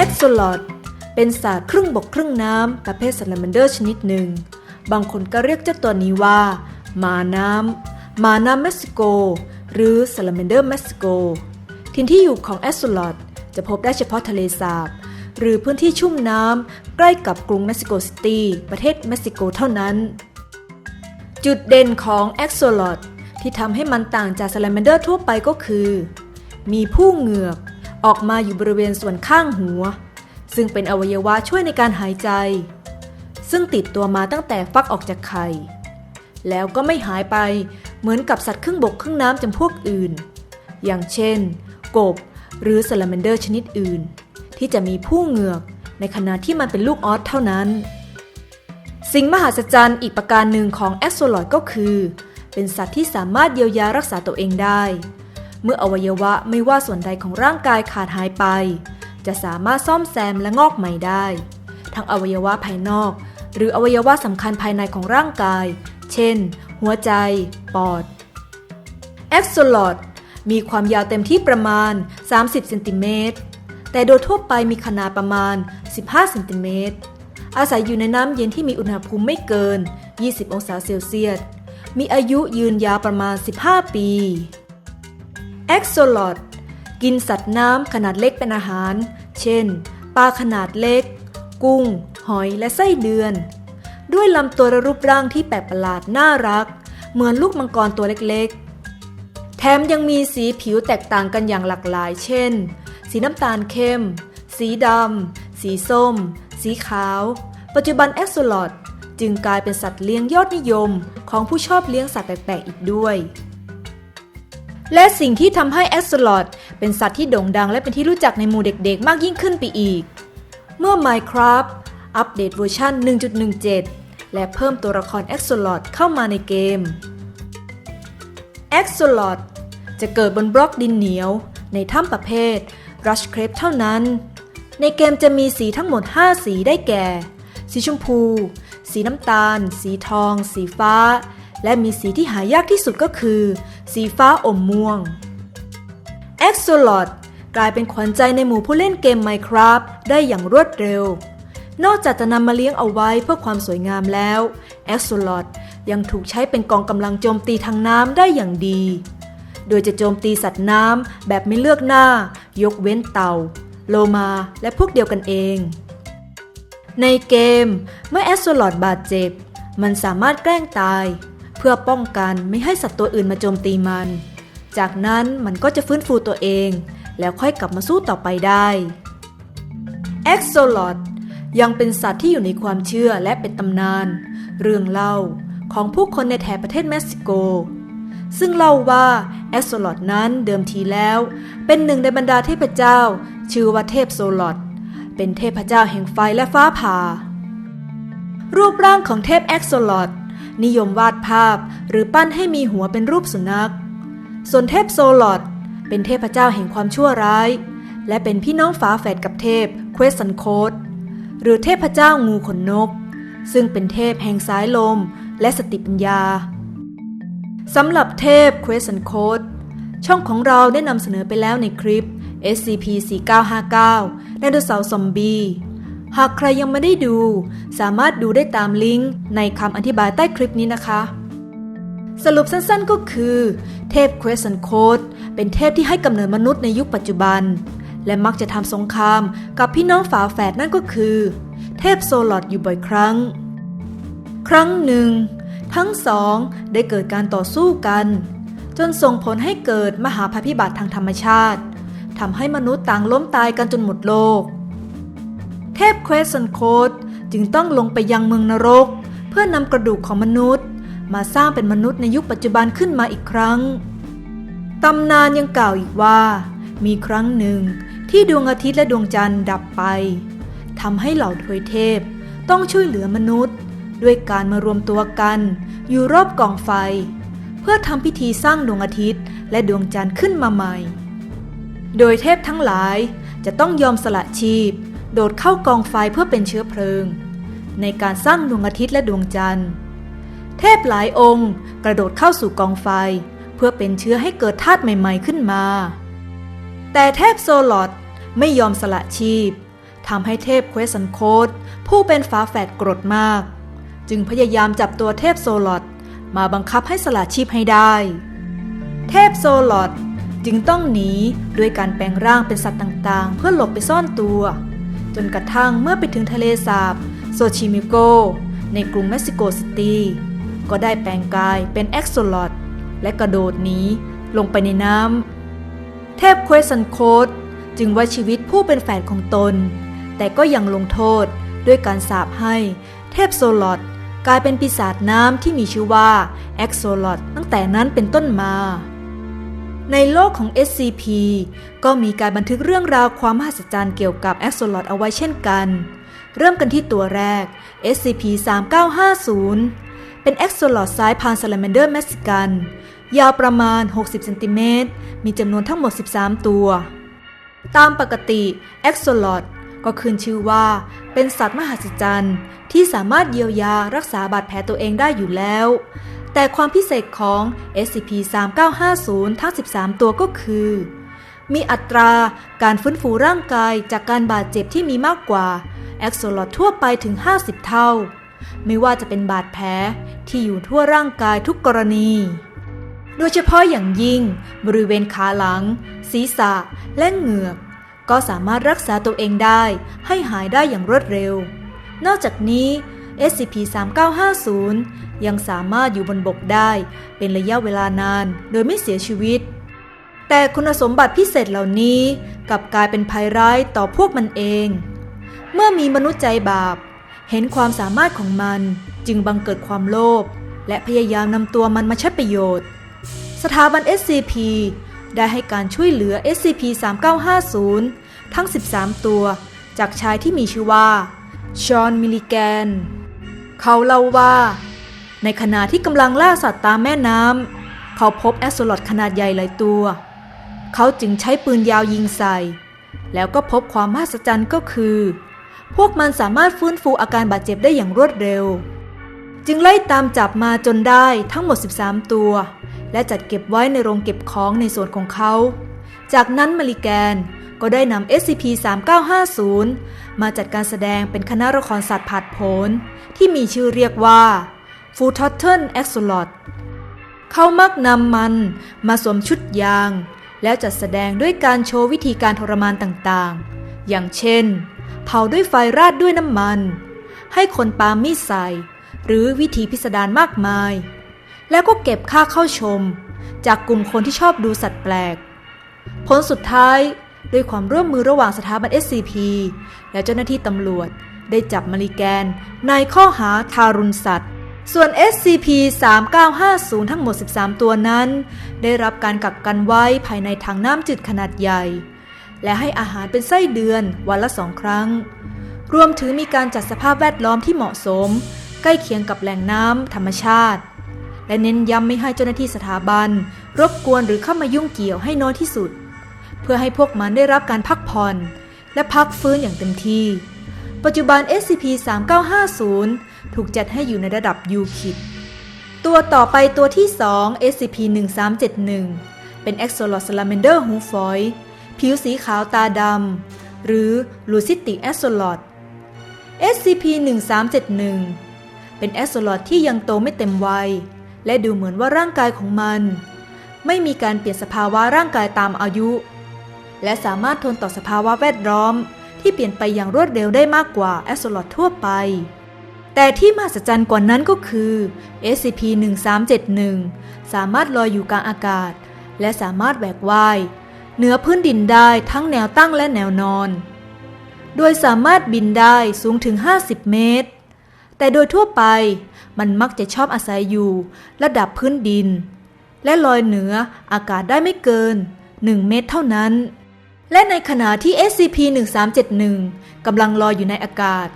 อ็กโซลอดเป็นสัตว์ครึ่งบกครึ่งน้ำประเภท salamander ชนิดหนึ่ง บางคนก็เรียกเจ้าตัวนี้ว่าหมาน้ำหมาน้ำเม็กซิโก หรือ salamander mexico ถิ่นที่อยู่ของแอสโซลอดจะพบได้เฉพาะทะเลสาบ หรือพื้นที่ชุ่มน้ำใกล้กับกรุงเม็กซิโกซิตี้ประเทศเม็กซิโกเท่านั้น จุดเด่นของแอ็กโซลอดที่ทำให้มันต่างจาก salamander ทั่วไปก็คือ มีผู้เหงือก ออกมาอยู่บริเวณส่วนข้างหัว ซึ่งเป็นอวัยวะช่วยในการหายใจ ซึ่งติดตัวมาตั้งแต่ฟักออกจากไข่ แล้วก็ไม่หายไปเหมือนกับสัตว์ครึ่งบกครึ่งน้ำจำพวกอื่น อย่างเช่น กบ หรือ salamander ชนิดอื่น ที่จะมีผู้เหงือกในขณะที่มันเป็นลูกออสเท่านั้น สิ่งมหัศจรรย์อีกประการหนึ่งของแอ z โซลอดก็คือ เป็นสัตว์ที่สามารถเยียวยารักษาตัวเองได้ เมื่ออวัยวะไม่ว่าส่วนใดของร่างกายขาดหายไป จะสามารถซ่อมแซมและงอกใหม่ได้ ทั้งอวัยวะภายนอก หรืออวัยวะสำคัญภายในของร่างกาย เช่น หัวใจ ปอดแอ z โซลอดมีความยาวเต็มที่ประมาณ 30เซนติเมตรแต่โดยทั่วไปมีขนาดประมาณ 15เซนติเมตรอาศัยอยู่ในน้ำเย็นที่มีอุณหภูมิไม่เกิน 20 องศาเซลเซียส มีอายุยืนยาวประมาณ 15 ปี แอ็กโซลอดกินสัตว์น้ำขนาดเล็กเป็นอาหาร เช่น ปลาขนาดเล็ก กุ้ง หอยและไส้เดือน ด้วยลำตัวและรูปร่างที่แปลกประหลาดน่ารัก เหมือนลูกมังกรตัวเล็กๆ แถมยังมีสีผิวแตกต่างกันอย่างหลากหลาย เช่น สีน้ำตาลเข้ม สีดำ สีส้ม สีขาว ปัจจุบันแอคโซลอดจึงกลายเป็นสัตว์เลี้ยงยอดนิยมของผู้ชอบเลี้ยงสัตว์แปลกๆอีกด้วย และสิ่งที่ทำให้แอคโซลอดเป็นสัตว์ที่โด่งดังและเป็นที่รู้จักในหมู่เด็กๆ มากยิ่งขึ้นไปอีก เมื่อ Minecraft อัปเดตเวอร์ชัน1.17 และเพิ่มตัวละครแอคโซลอดเข้ามาในเกมแอ็กโซลอดจะเกิดบนบล็อกดินเหนียว ในถ้ำประเภท Rush c r a p เท่านั้น ในเกมจะมีสีทั้งหมด 5 สีได้แก่ สีชมพู สีน้ำตาล สีทอง สีฟ้า และมีสีที่หายากที่สุดก็คือ สีฟ้าอมม่วงแอ็กโซลอดกลายเป็นขวัญใจในหมู่ผู้เล่นเกม Minecraft ได้อย่างรวดเร็ว นอกจากจะนำมาเลี้ยงเอาไว้เพื่อความสวยงามแล้วแอ็กโซลอดยังถูกใช้เป็นกองกำลังโจมตีทางน้ำได้อย่างดี โดยจะโจมตีสัตว์น้ำแบบไม่เลือกหน้า ยกเว้นเต่า โลมาและพวกเดียวกันเอง ในเกมเมื่อแอสโซลอดบาดเจ็บ มันสามารถแกล้งตาย เพื่อป้องกันไม่ให้สัตว์ตัวอื่นมาโจมตีมัน จากนั้นมันก็จะฟื้นฟูตัวเอง แล้วค่อยกลับมาสู้ต่อไปได้แอ็กโซลอดยังเป็นสัตว์ที่อยู่ในความเชื่อและเป็นตำนาน เรื่องเล่าของผู้คนในแถบประเทศเม็กซิโก ซึ่งเล่าว่าแอสโซลอดนั้นเดิมทีแล้ว เป็นหนึ่งในบรรดาเทพเจ้า ชื่อว่าเทพโซลอดเป็นเทพเจ้าแห่งไฟและฟ้าผ่า รูปร่างของเทพแอ็กโซลอด นิยมวาดภาพหรือปั้นให้มีหัวเป็นรูปสุนัข ส่วนเทพโซลอดเป็นเทพเจ้าแห่งความชั่วร้าย และเป็นพี่น้องฝาแฝดกับเทพเควสันโคดหรือเทพเจ้างูขนนก ซึ่งเป็นเทพแห่งสายลมและสติปัญญาสำหรับเทพ Question Code ช่องของเราได้นำเสนอไปแล้วในคลิป SCP-4959 ไดโนเสาร์ซอมบี้ หากใครยังไม่ได้ดู สามารถดูได้ตามลิงก์ในคำอธิบายใต้คลิปนี้นะคะ สรุปสั้นๆก็คือ เทพ Question Code เป็นเทพที่ให้กำเนิดมนุษย์ในยุคปัจจุบัน และมักจะทำสงครามกับพี่น้องฝาแฝดนั่นก็คือ เทพโซลอดอยู่บ่อยครั้ง ครั้งหนึ่ง ทั้งสองได้เกิดการต่อสู้กัน จนส่งผลให้เกิดมหาภัยพิบัติทางธรรมชาติทำให้มนุษย์ต่างล้มตายกันจนหมดโลก เทพเควสันโคดจึงต้องลงไปยังเมืองนรก เพื่อนำกระดูกของมนุษย์ มาสร้างเป็นมนุษย์ในยุคปัจจุบันขึ้นมาอีกครั้ง ตำนานยังกล่าวอีกว่า มีครั้งหนึ่งที่ดวงอาทิตย์และดวงจันทร์ดับไปทำให้เหล่าทวยเทพต้องช่วยเหลือมนุษย์ ด้วยการมารวมตัวกัน อยู่รอบกองไฟ เพื่อทำพิธีสร้างดวงอาทิตย์และดวงจันทร์ขึ้นมาใหม่ โดยเทพทั้งหลายจะต้องยอมสละชีพ โดดเข้ากองไฟเพื่อเป็นเชื้อเพลิง ในการสร้างดวงอาทิตย์และดวงจันทร์ เทพหลายองค์ กระโดดเข้าสู่กองไฟ เพื่อเป็นเชื้อให้เกิดธาตุใหม่ ๆขึ้นมา แต่เทพโซลอดไม่ยอมสละชีพทำให้เทพเควสันโคดผู้เป็นฝาแฝดโกรธมาก จึงพยายามจับตัวเทพโซลอดมาบังคับให้สละชีพให้ได้ เทพโซลอดจึงต้องหนีด้วยการแปลงร่างเป็นสัตว์ต่างๆ เพื่อหลบไปซ่อนตัว นกระทั่งเมื่อไปถึงทะเลสาบโซชิมิโก ในกรุงเม็กซิโกซิตี้ก็ได้แปลงกายเป็นแอ็กโซลอดและกระโดดหนีลงไปในน้ำ เทพเควสันโคดจึงไว้ชีวิตผู้เป็นแฝดของตน แต่ก็ยังลงโทษด้วยการสาปให้ เทพโซลอดกลายเป็นปีศาจน้ำที่มีชื่อว่าแอ็กโซลอดตั้งแต่นั้นเป็นต้นมา ในโลกของ SCP ก็มีการบันทึกเรื่องราวความมหัศจรรย์เกี่ยวกับแอ็กโซลอดเอาไว้เช่นกัน เริ่มกันที่ตัวแรก SCP-3950 เป็นแอ็กโซลอดสายพานซาลาแมนเดอร์เม็กซิกัน ยาวประมาณ 60เซนติเมตร มีจำนวนทั้งหมด 13 ตัว ตามปกติแอ็กโซลอดก็คืนชื่อว่า เป็นสัตว์มหัศจรรย์ที่สามารถเยียวยารักษาบาดแผลตัวเองได้อยู่แล้ว แต่ความพิเศษของ SCP-3950 ทั้ง 13 ตัวก็คือ มีอัตราการฟื้นฟูร่างกายจากการบาดเจ็บที่มีมากกว่าแอ็กโซลอดทั่วไปถึง 50 เท่า ไม่ว่าจะเป็นบาดแผลที่อยู่ทั่วร่างกายทุกกรณี โดยเฉพาะอย่างยิ่ง บริเวณขาหลัง ศีรษะ และเหงือก ก็สามารถรักษาตัวเองได้ให้หายได้อย่างรวดเร็ว นอกจากนี้ SCP-3950 ยังสามารถอยู่บนบกได้ เป็นระยะเวลานาน โดยไม่เสียชีวิต แต่คุณสมบัติพิเศษเหล่านี้กลับกลายเป็นภัยร้ายต่อพวกมันเอง เมื่อมีมนุษย์ใจบาป เห็นความสามารถของมันจึงบังเกิดความโลภและพยายามนำตัวมันมาใช้ประโยชน์ สถาบัน SCP ได้ให้การช่วยเหลือ SCP-3950 ทั้ง 13 ตัว จากชายที่มีชื่อว่า ชอนมิลลิแกน เขาเล่าว่า ในขณะที่กำลังล่าสัตว์ตามแม่น้ำเขาพบแอสโซลอดขนาดใหญ่หลายตัว เขาจึงใช้ปืนยาวยิงใส่ แล้วก็พบความมหัศจรรย์ก็คือ พวกมันสามารถฟื้นฟูอาการบาดเจ็บได้อย่างรวดเร็ว จึงไล่ตามจับมาจนได้ทั้งหมด 13 ตัว และจัดเก็บไว้ในโรงเก็บของในส่วนของเขา จากนั้นมาริแกนก็ได้นำ SCP-3950 มาจัดการแสดงเป็นคณะละครสัตว์ผาดโผน ที่มีชื่อเรียกว่า f u t o t t e n a x o l o t เขามักนำมันมาสวมชุดยาง แล้วจัดแสดงด้วยการโชว์วิธีการทรมานต่างๆ อย่างเช่น เผาด้วยไฟราดด้วยน้ำมัน ให้คนปามีดใส่ หรือวิธีพิสดารมากมาย แล้วก็เก็บค่าเข้าชม จากกลุ่มคนที่ชอบดูสัตว์แปลก ผลสุดท้ายด้วยความร่วมมือระหว่างสถาบัน SCP และเจ้าหน้าที่ตำรวจ ได้จับมาริแกนในข้อหาทารุณสัตว์ ส่วน SCP-3950 ทั้งหมด 13 ตัวนั้น ได้รับการกักกันไว้ภายในถังน้ำจืดขนาดใหญ่ และให้อาหารเป็นไส้เดือนวันละสองครั้ง รวมถึงมีการจัดสภาพแวดล้อมที่เหมาะสม ใกล้เคียงกับแหล่งน้ำธรรมชาติ และเน้นย้ำไม่ให้เจ้าหน้าที่สถาบัน รบกวนหรือเข้ามายุ่งเกี่ยวให้น้อยที่สุด เพื่อให้พวกมันได้รับการพักผ่อนและพักฟื้นอย่างเต็มที่ ปัจจุบัน SCP-3950 ถูกจัดให้อยู่ในระดับ U คิดตัวต่อไปตัวที่ 2 SCP-1371 เป็น Axolotl Salamander หูฝอยผิวสีขาวตาดำ หรือ Lucitic a x o l o t SCP-1371 เป็น a x o l o t ที่ยังโตไม่เต็มวัย และดูเหมือนว่าร่างกายของมัน ไม่มีการเปลี่ยนสภาวะร่างกายตามอายุ และสามารถทนต่อสภาวะแวดล้อม ที่เปลี่ยนไปอย่างรวดเร็วได้มากกว่าแอสโซลอตทั่วไป แต่ที่มหัศจรรย์กว่านั้นก็คือ SCP-1371 สามารถลอยอยู่กลางอากาศ และสามารถแหวกว่ายเหนือพื้นดินได้ทั้งแนวตั้งและแนวนอน โดยสามารถบินได้สูงถึง 50 เมตร แต่โดยทั่วไปมันมักจะชอบอาศัยอยู่ระดับพื้นดิน และลอยเหนืออากาศได้ไม่เกิน 1 เมตรเท่านั้น และในขณะที่ SCP-1371 กำลังลอยอยู่ในอากาศ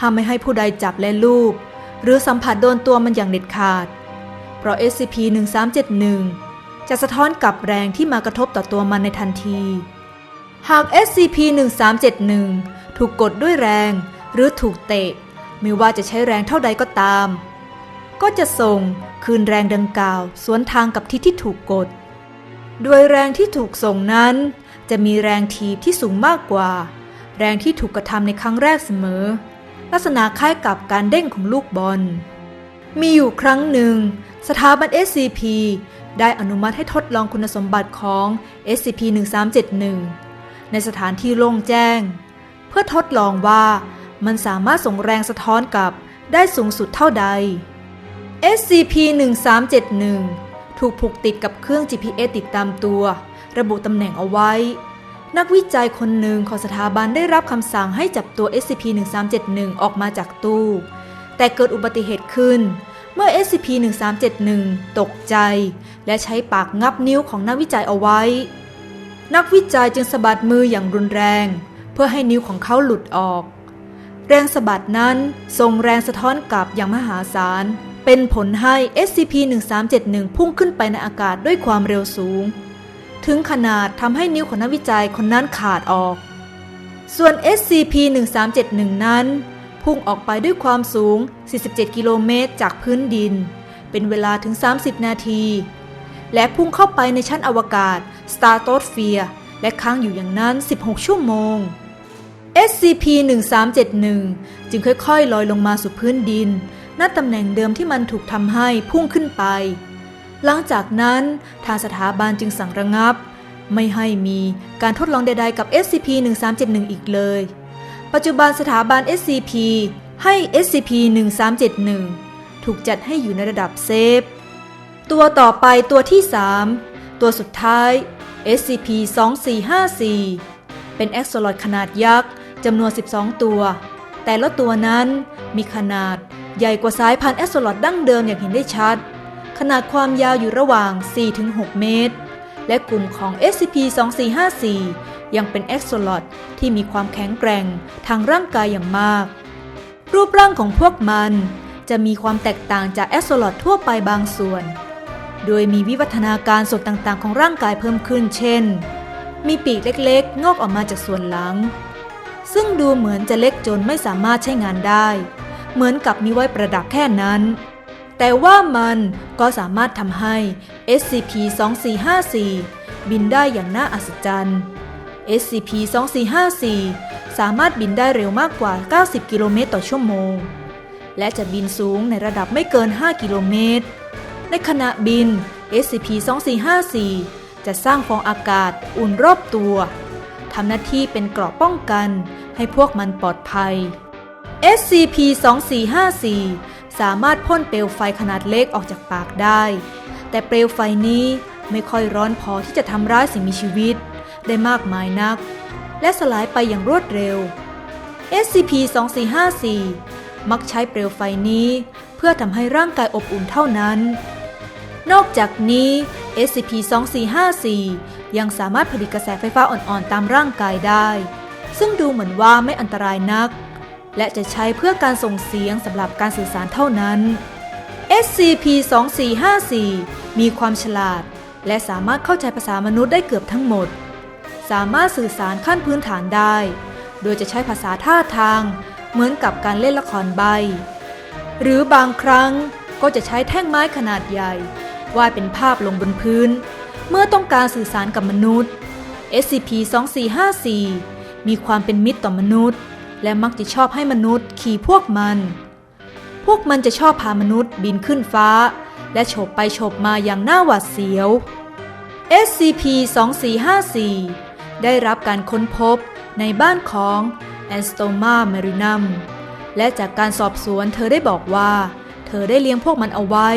ห้ามไม่ให้ผู้ใดจับและลูบ หรือสัมผัสโดนตัวมันอย่างเด็ดขาด เพราะ SCP-1371 จะสะท้อนกลับแรงที่มากระทบต่อตัวมันในทันที หาก SCP-1371 ถูกกดด้วยแรงหรือถูกเตะ ไม่ว่าจะใช้แรงเท่าใดก็ตาม ก็จะส่งคืนแรงดังกล่าว สวนทางกับที่ที่ถูกกด โดยแรงที่ถูกส่งนั้น จะมีแรงถีบที่สูงมากกว่า แรงที่ถูกกระทำในครั้งแรกเสมอ ลักษณะคล้ายกับการเด้งของลูกบอล มีอยู่ครั้งหนึ่ง สถาบัน SCP ได้อนุมัติให้ทดลองคุณสมบัติของ SCP-1371 ในสถานที่โล่งแจ้ง เพื่อทดลองว่ามันสามารถส่งแรงสะท้อนกลับได้สูงสุดเท่าใด SCP-1371 ถูกผูกติดกับเครื่อง GPS ติดตามตัว ระบุตำแหน่งเอาไว้ นักวิจัยคนหนึ่งของสถาบันได้รับคำสั่งให้จับตัว SCP-1371 ออกมาจากตู้ แต่เกิดอุบัติเหตุขึ้น เมื่อ SCP-1371 ตกใจ และใช้ปากงับนิ้วของนักวิจัยเอาไว้ นักวิจัยจึงสะบัดมืออย่างรุนแรง เพื่อให้นิ้วของเขาหลุดออก แรงสะบัดนั้นส่งแรงสะท้อนกลับอย่างมหาศาล เป็นผลให้ SCP-1371 พุ่งขึ้นไปในอากาศด้วยความเร็วสูง ถึงขนาดทำให้นิ้วของนักวิจัยคนนั้นขาดออก ส่วน SCP-1371 นั้น พุ่งออกไปด้วยความสูง 47 กิโลเมตรจากพื้นดิน เป็นเวลาถึง 30 นาที และพุ่งเข้าไปในชั้นอวกาศ Stratosphere และค้างอยู่อย่างนั้น 16 ชั่วโมง SCP-1371 จึงค่อยๆ ลอยลงมาสู่พื้นดิน ณตำแหน่งเดิมที่มันถูกทำให้พุ่งขึ้นไป หลังจากนั้นทางสถาบันจึงสั่งระงับ ไม่ให้มีการทดลองใดๆกับ SCP-1371 อีกเลย ปัจจุบันสถาบัน SCP ให้ SCP-1371 ถูกจัดให้อยู่ในระดับเซฟ ตัวต่อไปตัวที่ 3 ตัวสุดท้าย SCP-2454 เป็นแอ็กโซลอดขนาดยักษ์จำนวน 12 ตัว แต่ละตัวนั้นมีขนาด ใหญ่กว่าสายพันธุ์แอ็กโซลอดดั้งเดิมอย่างเห็นได้ชัด ขนาดความยาวอยู่ระหว่าง 4-6 เมตร และกลุ่มของ SCP-2454 ยังเป็นแอ็กโซลอดที่มีความแข็งแกร่งทางร่างกายอย่างมาก รูปร่างของพวกมันจะมีความแตกต่างจากแอ็กโซลอดทั่วไปบางส่วน โดยมีวิวัฒนาการส่วนต่างๆ ของร่างกายเพิ่มขึ้น เช่น มีปีกเล็กๆ งอกออกมาจากส่วนหลัง ซึ่งดูเหมือนจะเล็กจนไม่สามารถใช้งานได้ เหมือนกับมีไว้ประดับแค่นั้น แต่ว่ามันก็สามารถทำให้ SCP-2454 บินได้อย่างน่าอัศจรรย์ SCP-2454 สามารถบินได้เร็วมากกว่า 90 กิโลเมตรต่อชั่วโมง และจะบินสูงในระดับไม่เกิน 5 กิโลเมตร ในขณะบิน SCP-2454 จะสร้างฟองอากาศอุ่นรอบตัว ทำหน้าที่เป็นเกราะป้องกันให้พวกมันปลอดภัย SCP-2454 สามารถพ่นเปลวไฟขนาดเล็กออกจากปากได้ แต่เปลวไฟนี้ไม่ค่อยร้อนพอที่จะทำร้ายสิ่งมีชีวิต ได้มากมายนัก และสลายไปอย่างรวดเร็ว SCP-2454 มักใช้เปลวไฟนี้เพื่อทำให้ร่างกายอบอุ่นเท่านั้น นอกจากนี้ SCP-2454 ยังสามารถผลิตกระแสไฟฟ้าอ่อนๆตามร่างกายได้ ซึ่งดูเหมือนว่าไม่อันตรายนัก และจะใช้เพื่อการส่งเสียงสำหรับการสื่อสารเท่านั้น SCP-2454 มีความฉลาด และสามารถเข้าใจภาษามนุษย์ได้เกือบทั้งหมด สามารถสื่อสารขั้นพื้นฐานได้ โดยจะใช้ภาษาท่าทาง เหมือนกับการเล่นละครใบ หรือบางครั้งก็จะใช้แท่งไม้ขนาดใหญ่ วาดเป็นภาพลงบนพื้น เมื่อต้องการสื่อสารกับมนุษย์ SCP-2454 มีความเป็นมิตรต่อมนุษย์ และมักจะชอบให้มนุษย์ขี่พวกมัน พวกมันจะชอบพามนุษย์บินขึ้นฟ้า และโฉบไปโฉบมาอย่างน่าหวาดเสียว SCP-2454 ได้รับการค้นพบในบ้านของ a n s t o m a marinum และจากการสอบสวนเธอได้บอกว่า เธอได้เลี้ยงพวกมันเอาไว้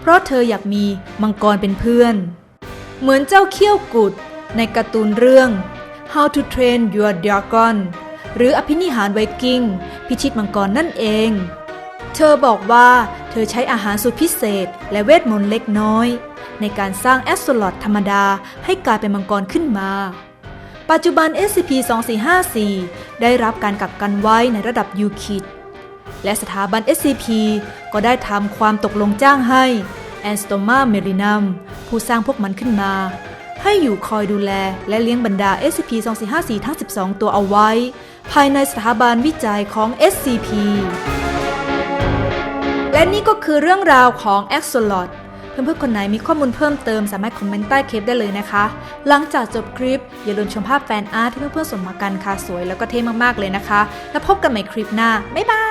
เพราะเธออยากมีมังกรเป็นเพื่อน เหมือนเจ้าเขี้ยวกุดในการ์ตูนเรื่อง How to Train Your Dragon หรืออภินิหารไวกิ้ง พิชิตมังกรนั่นเอง เธอบอกว่าเธอใช้อาหารสุดพิเศษ และเวทมนต์เล็กน้อย ในการสร้างแอสโซลอดธรรมดาให้กลายเป็นมังกรขึ้นมา ปัจจุบัน SCP-2454 ได้รับการกักกันไว้ในระดับยูคิดและสถาบัน SCP ก็ได้ทำความตกลงจ้างให้ a n s t o m a Marinum ผู้สร้างพวกมันขึ้นมา ให้อยู่คอยดูแลและเลี้ยงบรรดา SCP-2454 ทั้ง 12 ตัวเอาไว้ ภายในสถาบันวิจัยของ SCP และนี่ก็คือเรื่องราวของ a x o l o t เเพื่อนๆคนไหนมีข้อมูลเพิ่มเติมสามารถคอมเมนต์ใต้คลิปได้เลยนะคะ หลังจากจบคลิป อย่าลืมชมภาพแฟนอาร์ตที่เพื่อนๆส่งมากันค่ะสวยแล้วก็เท่มากๆเลยนะคะ แล้วพบกันใหม่คลิปหน้า บ๊ายบาย